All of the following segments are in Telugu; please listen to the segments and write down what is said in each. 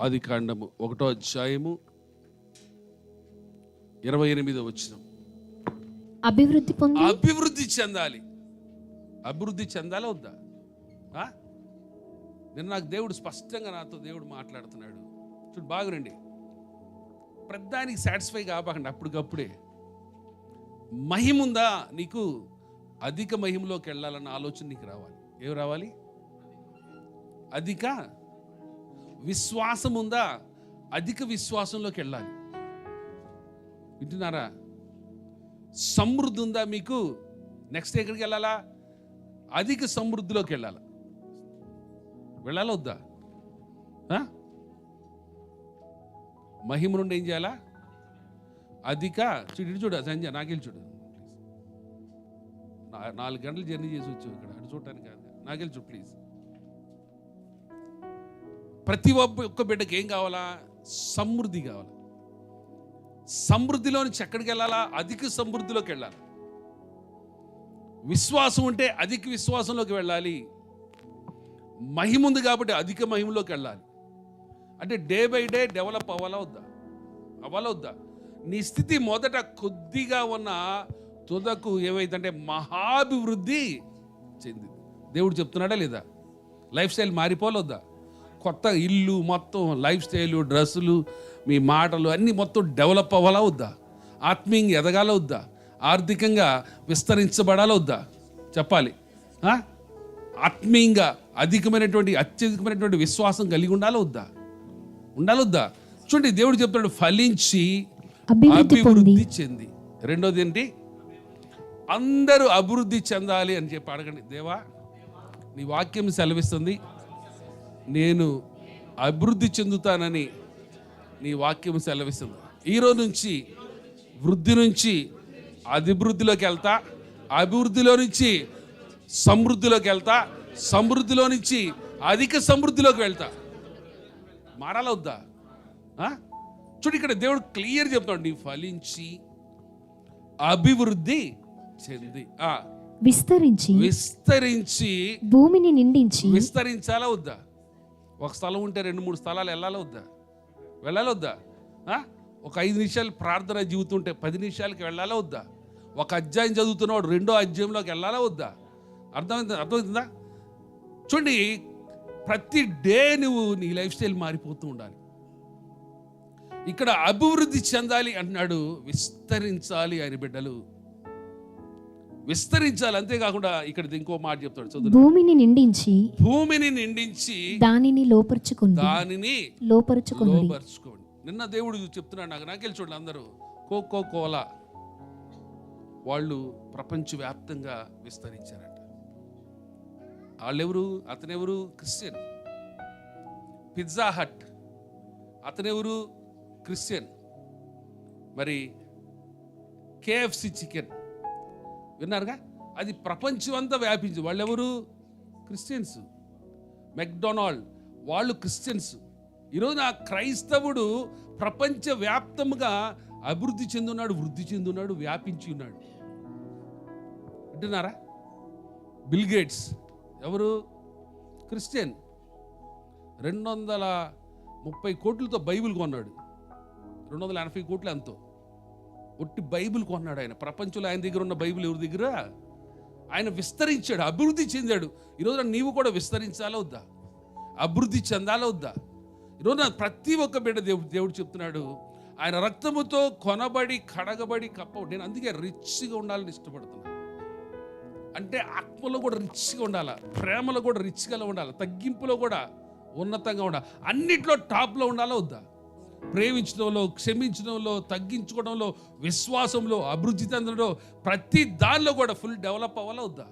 ఆది కాండము ఒకటో అధ్యాయము ఇరవై ఎనిమిదో వచ్చిన అభివృద్ధి పొంది అభివృద్ధి చెందాలి. అభివృద్ధి చెందాలా వద్దా? ఆ? నిన్న నాకు దేవుడు స్పష్టంగా నాతో దేవుడు మాట్లాడుతున్నాడు. చూడు బాగురండి ప్రధానికి సాటిస్ఫై కాపాకండి అప్పటికప్పుడే. మహిముందా నీకు అధిక మహిమలోకి వెళ్ళాలన్న ఆలోచన నీకు రావాలి. ఏమి రావాలి? అధిక విశ్వాసం ఉందా అధిక విశ్వాసంలోకి వెళ్ళాలి. వింటున్నారా? సమృద్ధి ఉందా మీకు? నెక్స్ట్ ఎక్కడికి వెళ్ళాలా? అధిక సమృద్ధిలోకి వెళ్ళాలా. వెళ్ళాలా వద్దా? మహిమ నుండి ఏం చేయాలా? అధిక చూడు ఇటు చూడు సంజయ్ నాకెళ్ళి చూడు. నా- నాలుగు గంటలు జర్నీ చేసి వచ్చావు ఇక్కడ. అటు చూడటానికి కాదు. నాకెళ్ళి చూడు ప్లీజ్. ప్రతి ఒక్క ఒక్క బిడ్డకి ఏం కావాలా? సమృద్ధి కావాలి. సమృద్ధిలో నుంచి ఎక్కడికి వెళ్ళాలా? అధిక సమృద్ధిలోకి వెళ్ళాలి. విశ్వాసం ఉంటే అధిక విశ్వాసంలోకి వెళ్ళాలి. మహిమ ఉంది కాబట్టి అధిక మహిమలోకి వెళ్ళాలి. అంటే డే బై డే డెవలప్ అవ్వాలా వద్దా? అవ్వాలా వద్దా? నీ స్థితి మొదట కొద్దిగా ఉన్న తుదకు ఏమైందంటే మహాభివృద్ధి చెందింది. దేవుడు చెప్తున్నాడా లేదా? లైఫ్ స్టైల్ మారిపోలొద్దా కొత్త ఇల్లు మొత్తం లైఫ్ స్టైలు డ్రెస్సులు మీ మాటలు అన్నీ మొత్తం డెవలప్ అవ్వాలా వద్దా? ఆత్మీయంగా ఎదగాల వద్దా? ఆర్థికంగా విస్తరించబడాలా వద్దా? చెప్పాలి? ఆత్మీయంగా అధికమైనటువంటి అత్యధికమైనటువంటి విశ్వాసం కలిగి ఉండాలా వద్దా? ఉండాలా వద్దా? చూడండి దేవుడు చెప్తున్నాడు ఫలించి అభివృద్ధి చెంది. రెండోది ఏంటి? అందరూ అభివృద్ధి చెందాలి అని చెప్పి అడగండి. దేవా నీ వాక్యం సెలవిస్తుంది. నేను అభివృద్ధి చెందుతానని నీ వాక్యం సెలవిస్తుంది. ఈరోజు నుంచి వృద్ధి నుంచి అభివృద్ధిలోకి వెళ్తా అభివృద్ధిలో నుంచి సమృద్ధిలోకి వెళ్తా సమృద్ధిలో నుంచి అధిక సమృద్ధిలోకి వెళ్తా. మారాలా వద్దా ఆ? చూడు ఇక్కడ దేవుడు క్లియర్ చెప్తాడు నీ ఫలించి అభివృద్ధి చెంది. ఆ, విస్తరించి విస్తరించి భూమిని నిండించి విస్తరించాలా వద్దా? ఒక స్థలం ఉంటే రెండు మూడు స్థలాలు వెళ్ళాలొద్దా? వద్దా వద్దా ఒక ఐదు నిమిషాలు ప్రార్థన జీవితం ఉంటే పది నిమిషాలకి వెళ్ళాలా వద్దా ఒక అధ్యాయం చదువుతున్నవాడు రెండో అధ్యాయంలోకి వెళ్ళాలా వద్దా అర్థమైంది? అర్థమవుతుందా చూడండి ప్రతి డే నువ్వు నీ లైఫ్ స్టైల్ మారిపోతూ ఉండాలి. ఇక్కడ అభివృద్ధి చెందాలి అంటున్నాడు విస్తరించాలి ఆయన బిడ్డలు. విస్తరించాలి. అంతేకాకుండా ఇక్కడ ఇంకో మాట చెప్తాడు. భూమిని నిండించి భూమిని నిండించి దానిని లోపరుచుకుంది దానిని లోపరుచుకుంది లోపరుచుకోండి. నిన్న దేవుడు చెప్తున్నాడు నాకు నాకెళ్ళి చూడండి అందరూ. కోకో కోలా వాళ్ళు ప్రపంచవ్యాప్తంగా విస్తరించారట. వాళ్ళెవరు? అతనెవరు? క్రిస్టియన్. Pizza Hut. అతనెవరు? క్రిస్టియన్. మరి కేఎఫ్సి చికెన్. విన్నారుగా? అది ప్రపంచం అంతా వ్యాపించింది. వాళ్ళెవరు? క్రిస్టియన్స్. మెక్డొనాల్డ్. వాళ్ళు క్రిస్టియన్స్. ఈరోజు ఆ క్రైస్తవుడు ప్రపంచవ్యాప్తంగా అభివృద్ధి చెందున్నాడు వృద్ధి చెందున్నాడు వ్యాపించి ఉన్నాడు. వింటున్నారా? Bill Gates. ఎవరు? క్రిస్టియన్. రెండు వందల ముప్పై కోట్లతో బైబిల్ కొన్నాడు. రెండు వందల ఎనభై కోట్లు ఎంతో ఒట్టి బైబిల్ కొన్నాడు ఆయన. ప్రపంచంలో ఆయన దగ్గర ఉన్న బైబిల్ ఎవరి దగ్గర? ఆయన విస్తరించాడు అభివృద్ధి చెందాడు. ఈరోజు నీవు కూడా విస్తరించాలా వద్దా అభివృద్ధి చెందాలా వద్దా ఈరోజు ప్రతి ఒక్క బిడ్డ దేవుడు దేవుడు చెప్తున్నాడు ఆయన రక్తముతో కొనబడి కడగబడి కప్ప నేను అందుకే రిచ్గా ఉండాలని ఇష్టపడుతున్నాను అంటే ఆత్మలో కూడా రిచ్గా ఉండాలా? ప్రేమలో కూడా రిచ్గా ఉండాలి? తగ్గింపులో కూడా ఉన్నతంగా ఉండాలి? అన్నిట్లో టాప్లో ఉండాలా వద్దా? ప్రేమించడంలో క్షమించడంలో తగ్గించుకోవడంలో విశ్వాసంలో అభివృద్ధి చెందడంలో ప్రతి దానిలో కూడా ఫుల్ డెవలప్ అవ్వాలా వద్దా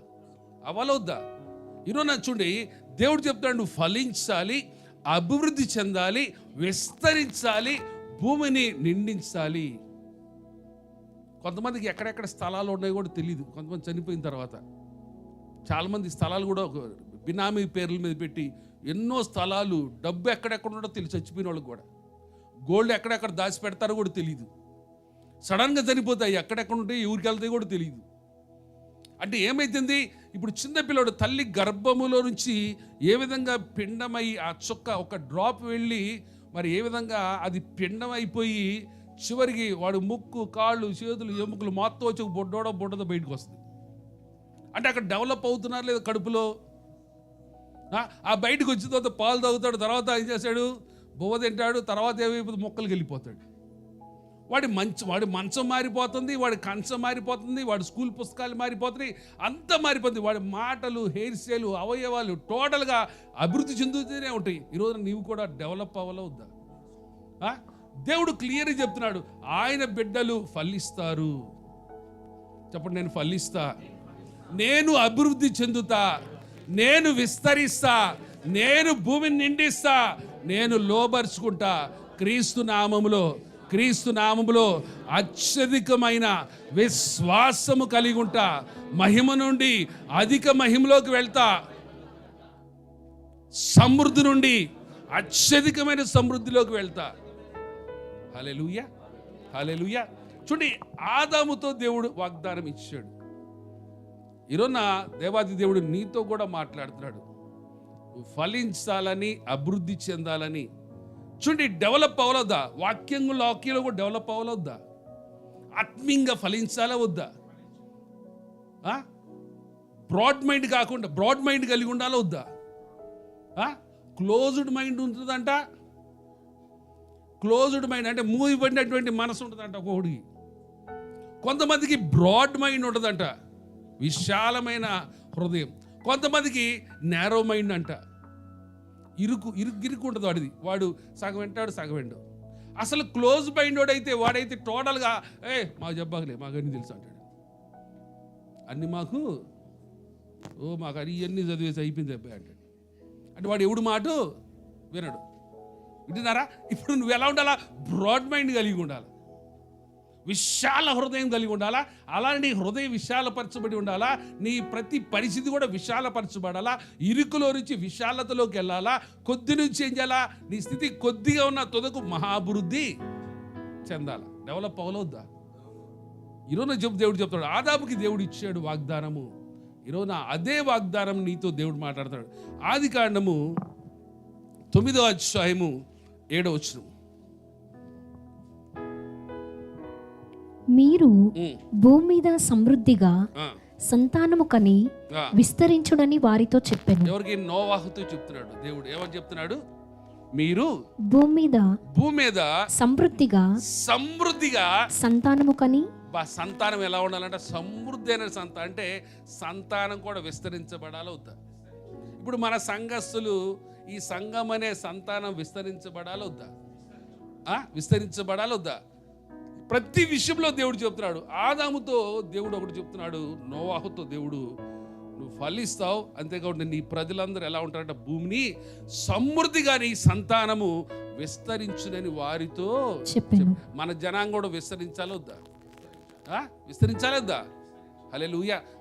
వద్దా ఈరోజు నాకు చూడండి దేవుడు చెప్తాడు నువ్వు ఫలించాలి అభివృద్ధి చెందాలి విస్తరించాలి భూమిని నిండించాలి. కొంతమందికి ఎక్కడెక్కడ స్థలాలు ఉన్నాయో కూడా తెలియదు కొంతమంది చనిపోయిన తర్వాత. చాలామంది స్థలాలు కూడా ఒక బినామీ పేర్ల మీద పెట్టి ఎన్నో స్థలాలు డబ్బు ఎక్కడెక్కడ ఉండో తెలిసి చచ్చిపోయిన వాళ్ళకి కూడా. గోల్డ్ ఎక్కడెక్కడ దాచి పెడతారో కూడా తెలియదు సడన్గా చనిపోతాయి ఎక్కడెక్కడ ఉంటాయి ఊరికి వెళ్తాయి కూడా తెలియదు అంటే ఏమైతుంది? ఇప్పుడు చిన్నపిల్లడు తల్లి గర్భములో నుంచి ఏ విధంగా పిండమై ఆ చుక్క ఒక డ్రాప్ వెళ్ళి మరి ఏ విధంగా అది పిండమైపోయి చివరికి వాడు ముక్కు కాళ్ళు చేతులు ఎముకలు మొత్తం వచ్చి ఒక బొడ్డోడో బొడ్డదో బయటకు వస్తుంది. అంటే అక్కడ డెవలప్ అవుతున్నారు లేదా కడుపులో? ఆ, ఆ బయటకు వచ్చిన తర్వాత పాలు తాగుతాడు తర్వాత ఏం చేశాడు బువ్వ తింటాడు తర్వాత ఏమైపోతుంది? మొక్కలు వెళ్ళిపోతాడు. వాడి మంచం వాడి మంచం మారిపోతుంది వాడి కంచం మారిపోతుంది వాడి స్కూల్ పుస్తకాలు మారిపోతున్నాయి అంతా మారిపోతుంది. వాడి మాటలు హెయిర్ స్టైలు అవయవాలు టోటల్గా అభివృద్ధి చెందుతూనే ఉంటాయి. ఈరోజు నీవు కూడా డెవలప్ అవ్వలవుద్దా? వద్దా దేవుడు క్లియర్గా చెప్తున్నాడు ఆయన బిడ్డలు ఫలిస్తారు. చెప్పండి నేను ఫలిస్తా. నేను అభివృద్ధి చెందుతా నేను విస్తరిస్తా నేను భూమిని నిండిస్తా నేను లోబరుచుకుంటా క్రీస్తు నామములో క్రీస్తు నామములో అత్యధికమైన విశ్వాసము కలిగి ఉంటా. మహిమ నుండి అధిక మహిమలోకి వెళ్తా. సమృద్ధి నుండి అత్యధికమైన సమృద్ధిలోకి వెళ్తా. హలెలుయ హలెలుయ చూడండి ఆదాముతో దేవుడు వాగ్దానం ఇచ్చాడు. ఈరోజున దేవాది దేవుడు నీతో కూడా మాట్లాడుతున్నాడు. ఫలించాలని అభివృద్ధి చెందాలని. చూడండి డెవలప్ అవ్వలొద్దా వాక్యంగా లాక్యంలో కూడా డెవలప్ అవ్వలొద్దా ఆత్మీయంగా ఫలించాలా వద్దా? బ్రాడ్ మైండ్ కాకుండా బ్రాడ్ మైండ్ కలిగి ఉండాలా వద్దా? క్లోజ్డ్ మైండ్ ఉంటుందంట. క్లోజ్డ్ మైండ్ అంటే మూవ్ పడినటువంటి మనసు ఉంటుందంట ఒక్కొక్కడికి కొంతమందికి బ్రాడ్ మైండ్ ఉంటుందంట. విశాలమైన హృదయం. కొంతమందికి నేరో మైండ్ అంట. ఇరుకు ఇరుకు ఇరుకు ఉంటుంది వాడిది. వాడు సగం వింటాడు సగం విండు. అసలు క్లోజ్ మైండ్ అయితే వాడైతే టోటల్గా ఏ మాకు చెప్పాకలే మాకు అన్ని తెలుసు అంటాడు. అన్ని మాకు ఓ మాకు అది ఇవన్నీ చదివేసి అయిపోయింది అబ్బాయి అంటాడు. అంటే వాడు ఎవడు మాట వినడు. వింటున్నారా? ఇప్పుడు నువ్వు ఎలా ఉండాలా? బ్రాడ్ మైండ్ కలిగి ఉండాలి? విశాల హృదయం కలిగి ఉండాలా? అలా నీ హృదయం విశాలపరచబడి ఉండాలా? నీ ప్రతి పరిస్థితి కూడా విశాలపరచబడాలా? ఇరుకులో నుంచి విశాలతలోకి వెళ్ళాలా? కొద్ది నుంచి ఏం చేయాలా? నీ స్థితి కొద్దిగా ఉన్న తుదకు మహాభివృద్ధి చెందాల? డెవలప్ అవ్వలొద్దా ఈరోజు చెప్పు దేవుడు చెప్తాడు ఆదాముకి దేవుడు ఇచ్చాడు వాగ్దానము. ఈరోజు అదే వాగ్దానం నీతో దేవుడు మాట్లాడతాడు. ఆది కాండము తొమ్మిదో అధ్యాయము ఏడో వచ్చినము మీరు భూమి మీద సమృద్ధిగా సంతానము కని. విస్తరించుడని వారితో చెప్పాను. ఎవరికి? నోవాహుతో చెప్తున్నాడు దేవుడు. ఏమని చెప్తున్నాడు? మీరు భూమి మీద భూమి మీద సమృద్ధిగా సమృద్ధిగా సంతానము కని సంతానం ఎలా ఉండాలంటే సమృద్ధి అయిన సంతానం అంటే సంతానం కూడా విస్తరించబడాలి వద్దా ఇప్పుడు మన సంఘస్థులు ఈ సంఘం అనే సంతానం విస్తరించబడాలి వద్దా? విస్తరించబడాలి వద్దా ప్రతి విషయంలో దేవుడు చెప్తున్నాడు. ఆదాముతో దేవుడు ఒకటి చెప్తున్నాడు నోవాహుతో దేవుడు నువ్వు ఫలిస్తావు అంతేకాకుండా నీ ప్రజలందరూ ఎలా ఉంటారంటే? భూమిని సమృద్ధిగా నీ సంతానము విస్తరించునని వారితో మన జనాంగం కూడా విస్తరించాలి వద్దా? ఆ? విస్తరించాలి వద్దా? హలే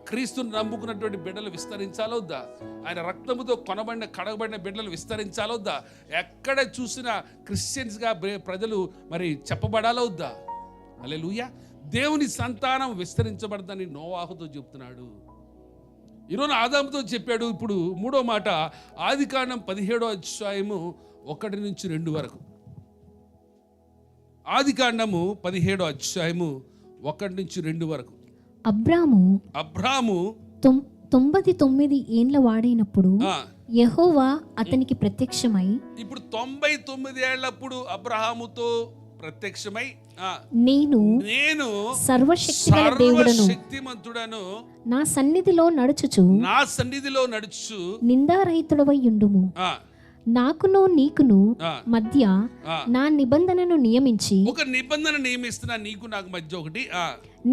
క్రీస్తుని నమ్ముకున్నటువంటి బిడ్డలు విస్తరించాలి వద్దా? ఆయన రక్తముతో కొనబడిన కడగబడిన బిడ్డలు విస్తరించాలి వద్దా? ఎక్కడ చూసినా క్రిస్టియన్స్గా ప్రజలు మరి చెప్పబడాలి హలే దేవుని సంతానం విస్తరించబడదని నోవాహుతో చెప్తున్నాడు. ఈరోజు ఆదాముతో చెప్పాడు ఇప్పుడు మూడో మాట ఆది కాండం పదిహేడో అధ్యాయము ఒకటి నుంచి రెండు వరకు. ఆది కాండము పదిహేడో అధ్యాయము ఒకటి నుంచి రెండు వరకు. అబ్రాము అబ్రాము తొంభై తొమ్మిది ఏండ్ల వాడైనప్పుడు యెహోవా అతనికి ప్రత్యక్షమై ఇప్పుడు తొంభై తొమ్మిది ఏళ్ళప్పుడు అబ్రహాముతో ప్రత్యక్షమై నేను నేను సర్వశక్తిగల దేవుడను సర్వశక్తిమంతుడను నా సన్నిధిలో నడుచుచు నా సన్నిధిలో నడుచు నిందారహితుడవై ఉండుము నాకును నీకును మధ్య. నా నిబంధనను నియమించి ఒక నిబంధన నియమిస్తున్నా నీకు నాకు మధ్య ఒకటి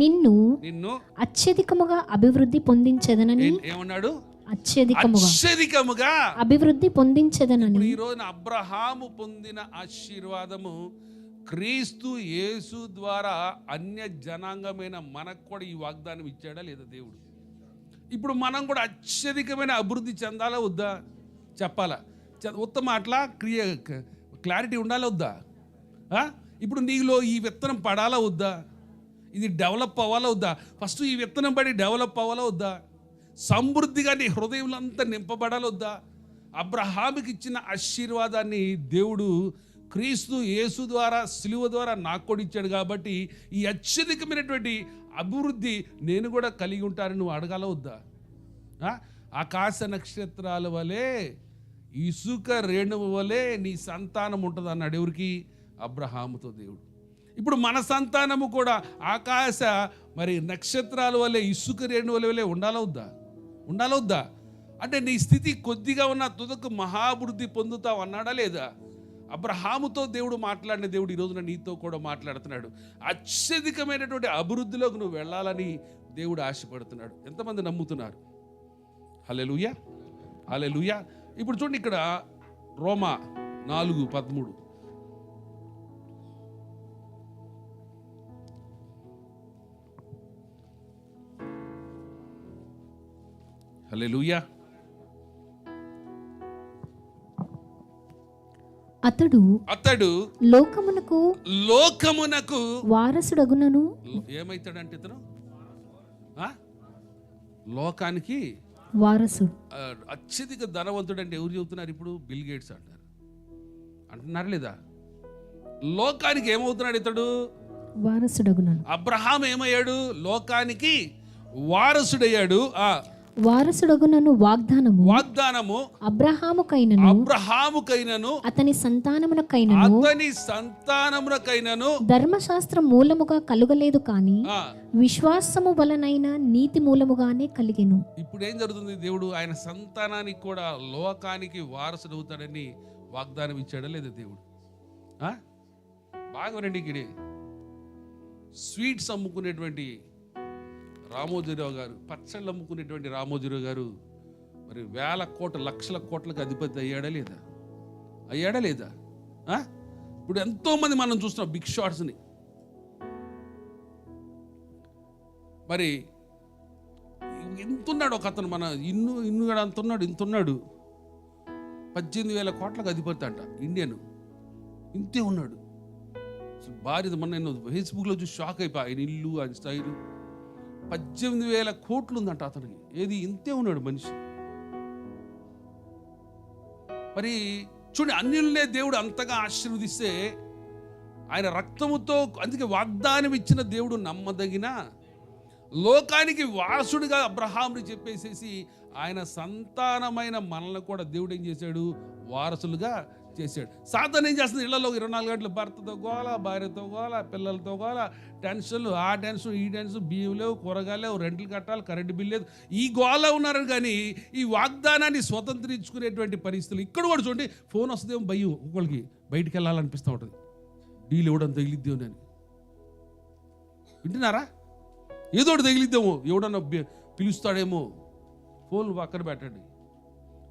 నిన్ను నిన్ను అత్యధికముగా అభివృద్ధి పొందించదనని ఏమన్నాడు? అత్యధికముగా అత్యధికముగా అభివృద్ధి పొందించదనని ఈ రోజున అబ్రహాము పొందిన ఆశీర్వాదము క్రీస్తు యేసు ద్వారా అన్య జనాంగమైన మనకు కూడా ఈ వాగ్దానం ఇచ్చాడా లేదా దేవుడు? ఇప్పుడు మనం కూడా అత్యధికమైన అభివృద్ధి చెందాలా వద్దా? చెప్పాలా? ఉత్తమ అట్లా క్రియ క్లారిటీ ఉండాలా వద్దా? ఇప్పుడు నీలో ఈ విత్తనం పడాలా వద్దా? ఇది డెవలప్ అవ్వాలా వద్దా? ఫస్ట్ ఈ విత్తనం పడి డెవలప్ అవ్వాలా వద్దా? సమృద్ధిగా నీ హృదయంలో అంతా నింపబడాలా వద్దా? అబ్రహామికి ఇచ్చిన ఆశీర్వాదాన్ని దేవుడు క్రీస్తు యేసు ద్వారా సిలువ ద్వారా నాకు కూడా ఇచ్చాడు కాబట్టి ఈ అత్యధికమైనటువంటి అభివృద్ధి నేను కూడా కలిగి ఉంటానని నువ్వు అడగాల వద్దా? ఆకాశ నక్షత్రాల వలె ఇసుక రేణువు వలె నీ సంతానం ఉంటుంది అన్నాడు ఎవరికి? అబ్రహాముతో దేవుడు. ఇప్పుడు మన సంతానము కూడా ఆకాశ మరి నక్షత్రాల వలె ఇసుక రేణువుల వలె ఉండాలవుద్దా ఉండాలవుద్దా అంటే నీ స్థితి కొద్దిగా ఉన్న తుదకు మహాభివృద్ధి పొందుతావు అన్నాడా లేదా? అబ్రహాముతో దేవుడు మాట్లాడిన దేవుడు ఈ రోజున నీతో కూడా మాట్లాడుతున్నాడు. అత్యధికమైనటువంటి అభివృద్ధిలోకి నువ్వు వెళ్ళాలని దేవుడు ఆశపడుతున్నాడు. ఎంతమంది నమ్ముతున్నారు? హలెలుయా హలెలుయా ఇప్పుడు చూడండి ఇక్కడ రోమా నాలుగు పదమూడు. హలెలుయా అతడు అతడు లోకమునకు లోకమునకు వారసుడగునను. ఏమైతాడంటే ఇతను? లోకానికి వారసుడు అత్యధిక ధనవంతుడు అంటే ఎవరు చెబుతున్నారు ఇప్పుడు? బిల్ గేట్స్ అంటారు. అంటున్నారు లేదా? లోకానికి ఏమవుతున్నాడు ఇతడు? వారసుడగునను. అబ్రహాం ఏమయ్యాడు? లోకానికి వారసుడయ్యాడు. ఆ వారసుడగునను వాగ్దానము. వాగ్దానము అబ్రహాముకైనను. అబ్రహాముకైనను. అతని సంతానమునకైనను. అతని సంతానమునకైనను. ధర్మశాస్త్ర మూలముగా కలుగలేదు కాని విశ్వాసము వలనైన నీతి మూలముగానే కలిగెను. ఇప్పుడు ఏం జరుగుతుంది? దేవుడు ఆయన సంతానానికి కూడా లోకానికి వారసుడు అవుతాడని వాగ్దానం ఇచ్చాడా లేదా దేవుడు? ఆ? బాగా రండి ఇక్కడే. స్వీట్స్ అమ్ముకునేటువంటి రామోజీరావు గారు పచ్చళ్ళు అమ్ముకునేటువంటి రామోజీరావు గారు మరి వేల కోట్ల లక్షల కోట్లకు అధిపతి అయ్యాడా లేదా? అయ్యాడా లేదా? ఆ? ఇప్పుడు ఎంతోమంది మనం చూస్తున్నాం బిగ్ షాట్స్ని. మరి ఎంతున్నాడు ఒక అతను మన ఇన్ను ఇన్ను కూడా అంత ఉన్నాడు ఇంత ఉన్నాడు పద్దెనిమిది వేల కోట్లకు అధిపతి అంట ఇండియన్. ఇంతే ఉన్నాడు. అసలు భార్య మొన్న నేను ఫేస్బుక్లో చూసి షాక్ అయిపోయి ఆయన ఇల్లు ఆయన స్టైలు. పద్దెనిమిది వేల కోట్లు ఉందంట అతనికి. ఏది ఇంతే ఉన్నాడు మనిషి. మరి చూడండి అన్యులనే దేవుడు అంతగా ఆశీర్వదిస్తే ఆయన రక్తముతో అందుకే వాగ్దానం ఇచ్చిన దేవుడు నమ్మదగిన లోకానికి వారసుడిగా అబ్రహాముని చెప్పేసేసి ఆయన సంతానమైన మనల్ని కూడా దేవుడు ఏం చేశాడు? వారసులుగా చేశాడు. సాధన ఏం చేస్తుంది? ఇళ్ళలో ఇరవై నాలుగు గంటలు భర్తతో గోల భార్యతో గోల పిల్లలతో గోల టెన్షన్లు ఆ టెన్షన్ ఈ టెన్షన్ బియ్యం లేవు కూరగాయలు లేవు రెంట్లు కట్టాలి కరెంటు బిల్ లేదు. ఈ గోళ ఉన్నారు కానీ ఈ వాగ్దానాన్ని స్వతంత్రించుకునేటువంటి పరిస్థితులు ఇక్కడ కూడా చూడండి ఫోన్ వస్తుందేమో భయం ఒకళ్ళకి. బయటికి వెళ్ళాలనిపిస్తూ ఉంటుంది. డీల్ ఇవ్వడం తగిలిద్దేమో నేను వింటున్నారా? ఏదో ఒకటి తగిలిద్దేమో ఎవడన్నా పిలుస్తాడేమో. ఫోన్ పక్కన పెట్టండి.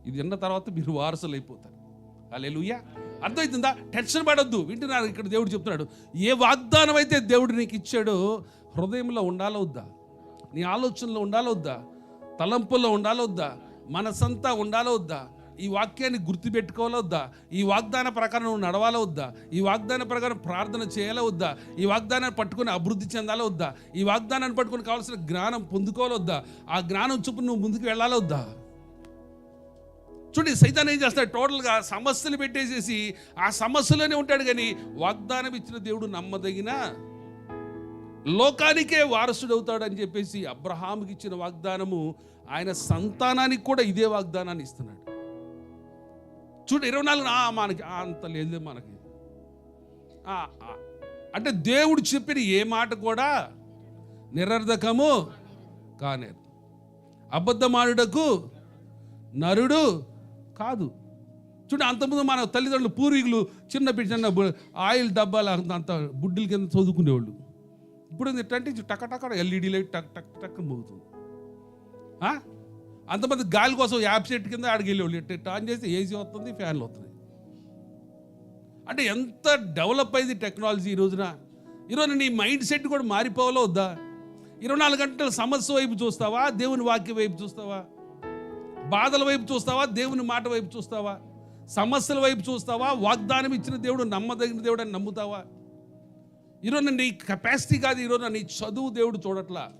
ఇది విన్న తర్వాత మీరు వారసులు అయిపోతారు అలెలుయ్యా అర్థమవుతుందా? టెన్షన్ పడొద్దు. వింటున్నారు ఇక్కడ దేవుడు చెప్తున్నాడు. ఏ వాగ్దానం అయితే దేవుడు నీకు ఇచ్చాడో హృదయంలో ఉండాలొద్దా నీ ఆలోచనలో ఉండాలొద్దా తలంపుల్లో ఉండాలొద్దా మనసంతా ఉండాలొద్దా ఈ వాక్యాన్ని గుర్తుపెట్టుకోవాలొద్దా ఈ వాగ్దాన ప్రకారం నువ్వు నడవాలా వద్దా? ఈ వాగ్దాన ప్రకారం ప్రార్థన చేయాలా వద్దా? ఈ వాగ్దానాన్ని పట్టుకొని అభివృద్ధి చెందాలా వద్దా? ఈ వాగ్దానాన్ని పట్టుకొని కావాల్సిన జ్ఞానం పొందుకోవాలొద్దా ఆ జ్ఞానం చూపు నువ్వు ముందుకు వెళ్ళాలా వద్దా? చూడండి సైతాన్ ఏం చేస్తాడు? టోటల్గా సమస్యలు పెట్టేసేసి ఆ సమస్యలోనే ఉంటాడు కానీ వాగ్దానం ఇచ్చిన దేవుడు నమ్మదగిన లోకానికే వారసుడు అవుతాడని చెప్పేసి అబ్రహాముకి ఇచ్చిన వాగ్దానము ఆయన సంతానానికి కూడా ఇదే వాగ్దానాన్ని ఇస్తున్నాడు. చూడు ఇరవై నాలుగు ఆ, మనకి అంత లేదు మనకి. ఆ, అంటే దేవుడు చెప్పిన ఏ మాట కూడా నిరర్ధకము కానేరు. అబద్ధమాడుటకు నరుడు కాదు. చూడండి అంతకుముందు మన తల్లిదండ్రులు పూర్వీకులు చిన్న చిన్న ఆయిల్ డబ్బాలు అంత అంత బుడ్డిల కింద చదువుకునేవాళ్ళు. ఇప్పుడు ఏంటంటే టక టక ఎల్ఈడి లైట్ టక్ టక్ టక్ మోగుతుంది అంతమంది గాలి కోసం యాప్ సెట్ కింద అడిగెళ్ళేవాళ్ళు ఎట్ ఆన్ చేస్తే ఏసీ వస్తుంది ఫ్యాన్లు వస్తున్నాయి. అంటే ఎంత డెవలప్ అయింది టెక్నాలజీ ఈ రోజున. ఈరోజు నీ మైండ్ సెట్ కూడా మారిపోవాలో వద్దా? ఇరవై నాలుగు గంటల సమస్య వైపు చూస్తావా? దేవుని వాక్య వైపు చూస్తావా? బాధల వైపు చూస్తావా? దేవుని మాట వైపు చూస్తావా? సమస్యల వైపు చూస్తావా? వాగ్దానం ఇచ్చిన దేవుడు నమ్మదగిన దేవుడు అని నమ్ముతావా? ఈరోజు నీ కెపాసిటీ కాదు ఈరోజు నీ చదువు దేవుడు చూడట్లా.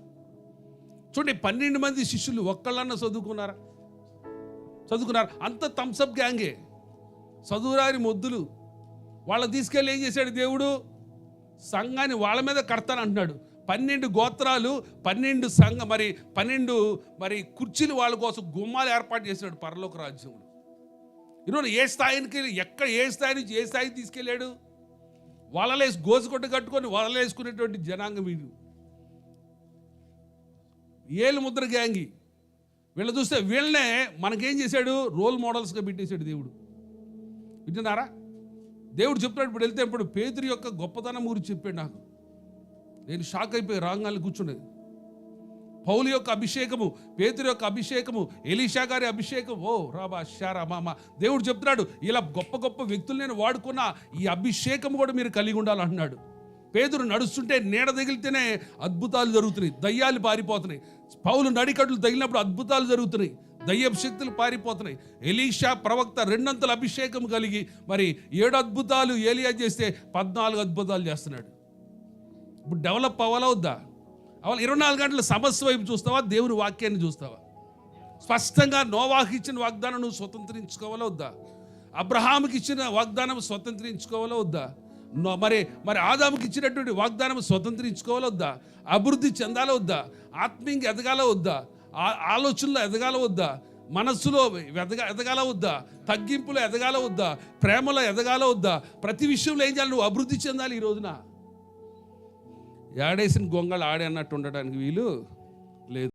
చూడండి పన్నెండు మంది శిష్యులు ఒక్కళ్ళన్నా చదువుకున్నారా? చదువుకున్నారు? అంత థమ్సప్ గ్యాంగే చదువురాని మొద్దులు. వాళ్ళని తీసుకెళ్ళి ఏం చేశాడు దేవుడు? సంఘాన్ని వాళ్ళ మీద కడతాను అంటున్నాడు పన్నెండు గోత్రాలు పన్నెండు సంఘ మరి పన్నెండు మరి కుర్చీలు వాళ్ళ కోసం గుమ్మాలు ఏర్పాటు చేసినాడు పరలోక రాజ్యంలో. ఈరోజు ఏ స్థాయికి ఎక్కడ ఏ స్థాయి నుంచి ఏ స్థాయికి తీసుకెళ్ళాడు? వలలేసి గోసుకొట్టు కట్టుకొని వలలేసుకునేటువంటి జనాంగం వీడు ఏలు ముద్ర గ్యాంగి. వీళ్ళు చూస్తే వీళ్ళనే మనకేం చేశాడు? రోల్ మోడల్స్గా పెట్టేశాడు దేవుడు. వింటున్నారా? దేవుడు చెప్తున్నాడు ఇప్పుడు వెళ్తే ఇప్పుడు పేదరి యొక్క గొప్పతనం గురించి చెప్పాడు నాకు. నేను షాక్ అయిపోయి రాంగాన్ని కూర్చుండే పౌలు యొక్క అభిషేకము పేతురు యొక్క అభిషేకము ఎలీషా గారి అభిషేకం ఓ రాబా షారా మామ. దేవుడు చెప్తున్నాడు ఇలా గొప్ప గొప్ప వ్యక్తులు నేను వాడుకున్న ఈ అభిషేకం కూడా మీరు కలిగి ఉండాలంటున్నాడు. పేదరు నడుస్తుంటే నీడ తగిలితేనే అద్భుతాలు జరుగుతున్నాయి దయ్యాలు పారిపోతున్నాయి. పౌలు నడికట్లు తగిలినప్పుడు అద్భుతాలు జరుగుతున్నాయి దయ్యపు శక్తులు పారిపోతున్నాయి. ఎలీషా ప్రవక్త రెండంతల అభిషేకం కలిగి మరి ఏడు అద్భుతాలు ఏలియా చేస్తే పద్నాలుగు అద్భుతాలు చేస్తున్నాడు. ఇప్పుడు డెవలప్ అవ్వాలా వద్దా? అవ్వాలి. ఇరవై నాలుగు గంటల సమస్య వైపు చూస్తావా? దేవుని వాక్యాన్ని చూస్తావా? స్పష్టంగా నోవాకి ఇచ్చిన వాగ్దానం నువ్వు స్వతంత్రించుకోవాలా వద్దా? అబ్రహాముకి ఇచ్చిన వాగ్దానం స్వతంత్రించుకోవాలా వద్దా? నో- మరి మరి ఆదాముకి ఇచ్చినటువంటి వాగ్దానం స్వతంత్రించుకోవాలా వద్దా? అభివృద్ధి చెందాలా వద్దా? ఆత్మీయంగా ఎదగాల వద్దా? ఆ- ఆలోచనలో ఎదగాల వద్దా? మనస్సులో ఎదగా ఎదగాల వద్దా? తగ్గింపులో ఎదగాల వద్దా? ప్రేమలో ఎదగాల వద్దా? ప్రతి విషయంలో ఏం చేయాలి? నువ్వు అభివృద్ధి చెందాలి ఈ రోజున. ఏడేసిన గొంగళ ఆడే అన్నట్టు ఉండడానికి వీలు లేదు.